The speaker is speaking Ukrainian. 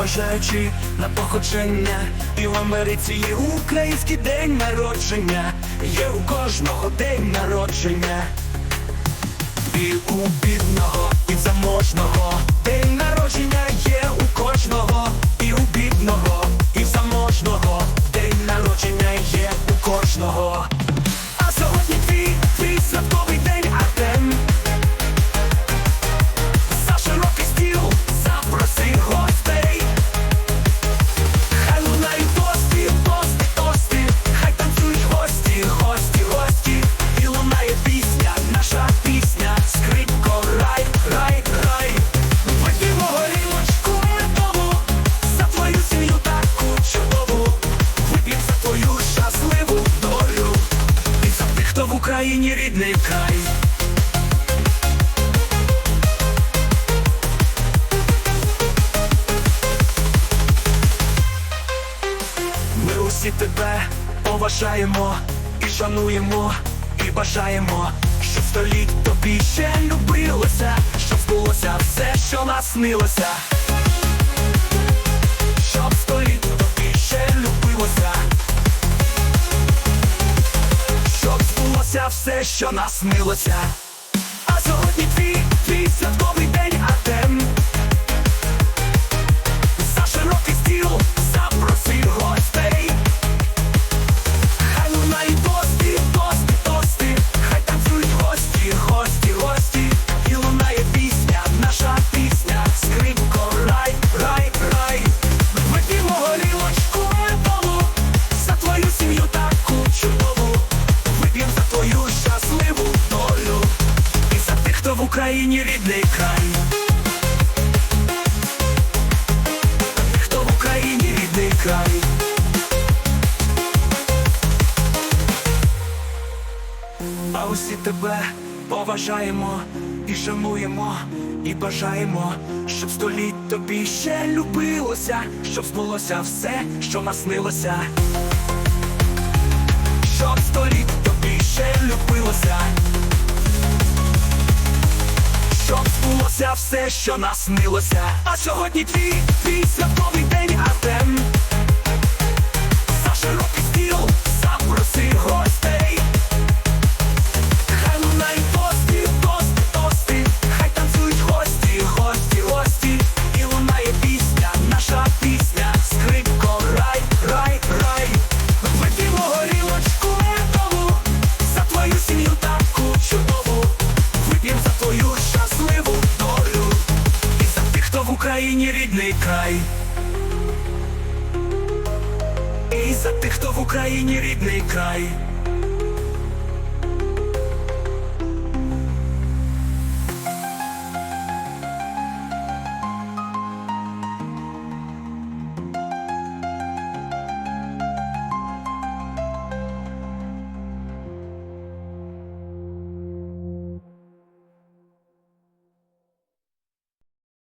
незважаючи на походження, і в Америці є український день народження, є у кожного день народження. І у бідного, і заможного Україні рідний край. Ми усі тебе поважаємо і шануємо, і бажаємо, щоб століть тобі ще любилося, щоб збулося все, що нас все, що нас Україні рідний край. Хто в Україні рідний край. А усі тебе поважаємо і шануємо, і бажаємо, щоб століть тобі ще любилося, щоб збулося все, що наснилося. Збулося все, що наснилося. А сьогодні твій, твій святковий день, Артем. За широкий за тих, хто в Україні рідний край.